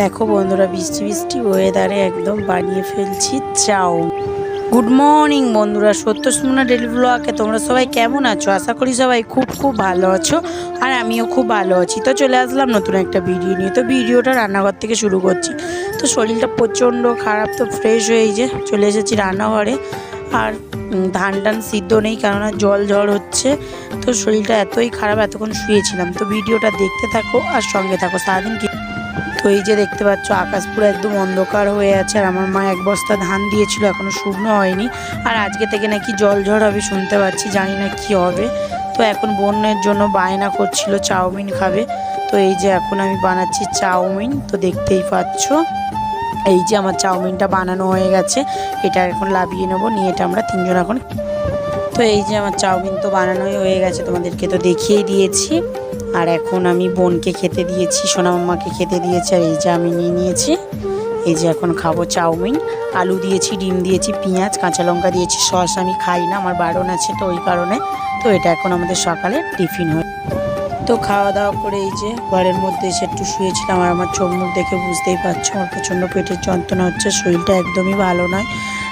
দেখো বন্ধুরা, বৃষ্টি বৃষ্টি ওয়েদারে একদম বানিয়ে ফেলছি চাউ গুড মর্নিং বন্ধুরা সত্য সুমনা ডেলি ব্লগে তোমরা সবাই কেমন আছো? আশা করি সবাই খুব খুব ভালো আছো আর আমিও খুব ভালো আছি। তো চলে আসলাম নতুন একটা ভিডিও নিয়ে। তো ভিডিওটা রান্নাঘর থেকে শুরু করছি। তো শরীরটা প্রচণ্ড খারাপ, তো ফ্রেশ হয়ে যে চলে এসেছি রান্নাঘরে। আর ধান টান সিদ্ধ নেই কেননা জল ঝড় হচ্ছে। তো শরীরটা এতই খারাপ এতক্ষণ শুয়েছিলাম। তো ভিডিওটা দেখতে থাকো আর সঙ্গে থাকো। সারাদিন তো এই যে দেখতে পাচ্ছ, আকাশ পুরো একদম অন্ধকার হয়ে আছে আর আমার মা এক বস্তা ধান দিয়েছিল, এখনও শুকনো হয়নি। আর আজকে থেকে নাকি জল ঝড় হবে শুনতে পাচ্ছি, জানি না কি হবে। তো এখন বোনের জন্য বায়না করছিল, চাউমিন খাবে। তো এই যে এখন আমি বানাচ্ছি চাউমিন, তো দেখতেই পাচ্ছ। এই যে আমার চাউমিনটা বানানো হয়ে গেছে, এটা এখন লাভিয়ে নেব, নিয়ে এটা আমরা তিনজন এখন তো এই যে আমার চাউমিন তো বানানোই হয়ে গেছে, তোমাদেরকে তো দেখিয়ে দিয়েছি। আর এখন আমি বোনকে খেতে দিয়েছি, সোনা সোনামাম্মাকে খেতে দিয়েছি, আর এই যে আমি নিয়ে নিয়েছি। এই যে এখন খাব চাউমিন, আলু দিয়েছি, ডিম দিয়েছি, পেঁয়াজ, কাঁচা লঙ্কা দিয়েছি, সস আমি খাই না, আমার বারণ আছে তো ওই কারণে। তো এটা এখন আমাদের সকালে টিফিন হয় তো খাওয়া দাওয়া করে এই যে ঘরের মধ্যে এসে একটু শুয়েছিলাম, আর আমার চোখ মুখ দেখে বুঝতেই পারছ, আমার প্রচণ্ড পেটের যন্ত্রণা হচ্ছে, শরীরটা একদমই ভালো নয়।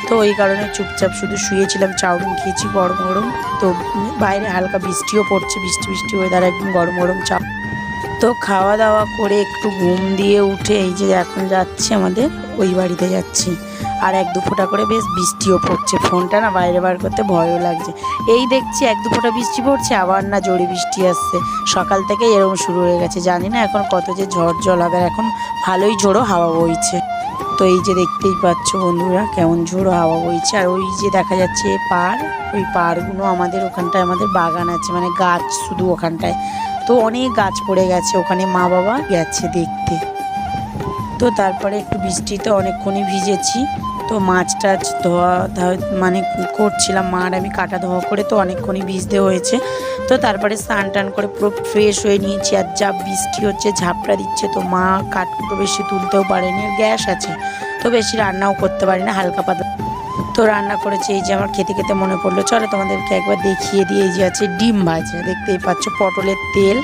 তো ওই কারণে চুপচাপ শুধু শুয়েছিলাম, চাউমিন খেয়েছি গরম গরম। তো বাইরে হালকা বৃষ্টিও পড়ছে, বৃষ্টি বৃষ্টি ওয়েদার একদম গরম গরম চা। তো খাওয়া দাওয়া করে একটু ঘুম দিয়ে উঠে এই যে এখন যাচ্ছি আমাদের, ওই বাড়িতে যাচ্ছি। আর এক দু ফোঁটা করে বেশ বৃষ্টিও পড়ছে, ফোনটা না বাইরে বার করতে ভয়ও লাগছে। এই দেখছি এক দু ফোঁটা বৃষ্টি পড়ছে, আবার না জোরে বৃষ্টি আসছে। সকাল থেকে এরকম শুরু হয়ে গেছে, জানি না এখন কত যে ঝড় জল হবে এখন ভালোই ঝোড়ো হাওয়া বইছে। তো এই যে দেখতেই পাচ্ছ বন্ধুরা, কেমন ঝোড়ো হাওয়া বইছে। আর ওই যে দেখা যাচ্ছে পাড় ওই পাড়গুলো আমাদের ওখানটায়, আমাদের বাগান আছে মানে গাছ শুধু ওখানটায়। তো অনেক গাছ পড়ে গেছে, ওখানে মা বাবা গেছে দেখতে। তো তারপরে একটু বৃষ্টিতে অনেকক্ষণই ভিজেছি। তো মাছ টাছ ধোয়া মানে করছিলাম। মা আর আমি কাটা ধোয়া করে তো অনেকক্ষণই ভিজতে হয়েছে। তো তারপরে স্নান টান করে পুরো ফ্রেশ হয়ে নিয়েছি। আর যা বৃষ্টি হচ্ছে, ঝাপটা দিচ্ছে তো মা কাঠকুটো বেশি তুলতেও পারেনি, আর গ্যাস আছে। তো বেশি রান্নাও করতে পারি না, হালকা পাতলা। তো রান্না করেছি, এই যে আমার খেতে খেতে মনে পড়ল। চলো তোমাদেরকে একবার দেখিয়ে দিয়ে এই যে আছে ডিম ভাজা। দেখতেই পাচ্ছ, পটলের তেল।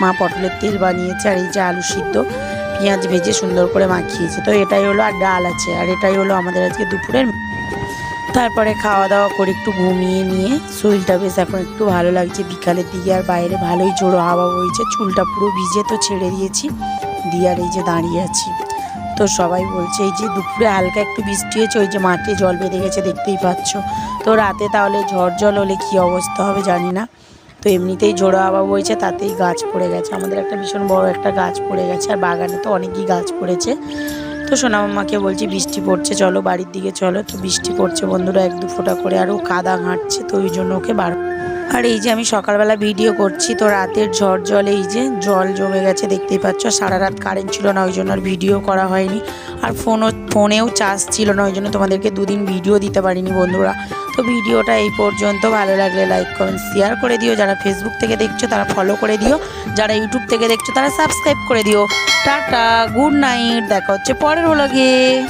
মা পটলের তেল বানিয়েছে, আর এই যে আলু সিদ্ধ। পেঁয়াজ ভেজে সুন্দর করে মাখিয়েছে। তো এটাই হলো আর ডাল আছে, আর এটাই হলো আমাদের আজকে দুপুরের তারপরে খাওয়া দাওয়া করে একটু ঘুমিয়ে নিয়ে শরীরটা বেশ এখন একটু ভালো লাগছে। বিকালের দিকে আর বাইরে ভালোই জোড়ো হাওয়া বইছে, চুলটা পুরো ভিজে তো ছেড়ে দিয়েছি, দিয়ে আর এই যে দাঁড়িয়ে আছি। তো সবাই বলছে, এই যে দুপুরে হালকা একটু বৃষ্টি হয়েছে, ওই যে মাঠে জল বেঁধে গেছে, দেখতেই পাচ্ছ। তো রাতে তাহলে ঝড় জল হলে কী অবস্থা হবে জানি না। তো এমনিতেই ঝোড়ো হাওয়া বইছে, তাতেই গাছ পড়ে গেছে। আমাদের একটা ভীষণ বড় একটা গাছ পড়ে গেছে, আর বাগানে তো অনেকই গাছ পড়েছে। তো সোনামাম্মাকে বলছি, বৃষ্টি পড়ছে, চলো বাড়ির দিকে চলো। তো বৃষ্টি পড়ছে বন্ধুরা, এক দু ফোঁটা করে আরও কাদা ঘাঁটছে, তো ওই জন্য ওকে বার আর এই যে আমি সকালবেলা ভিডিও করছি, তো রাতের ঝড় জল, এই যে জল জমে গেছে, দেখতেই পাচ্ছ, সারা রাত কারেন্ট ছিল না, ওই জন্য আর ভিডিও করা হয়নি। আর ফোনও, ফোনেও চার্জ ছিল না, ওই জন্য তোমাদেরকে দুদিন ভিডিও দিতে পারিনি বন্ধুরা। তো ভিডিওটা এই পর্যন্ত। ভালো লাগলে লাইক কমেন্ট শেয়ার করে দিও। যারা ফেসবুক থেকে দেখছ, তারা ফলো করে দিও। যারা ইউটিউব থেকে দেখছ, তারা সাবস্ক্রাইব করে দিও। টাটা গুড নাইট দেখা হচ্ছে পরের হলো গিয়ে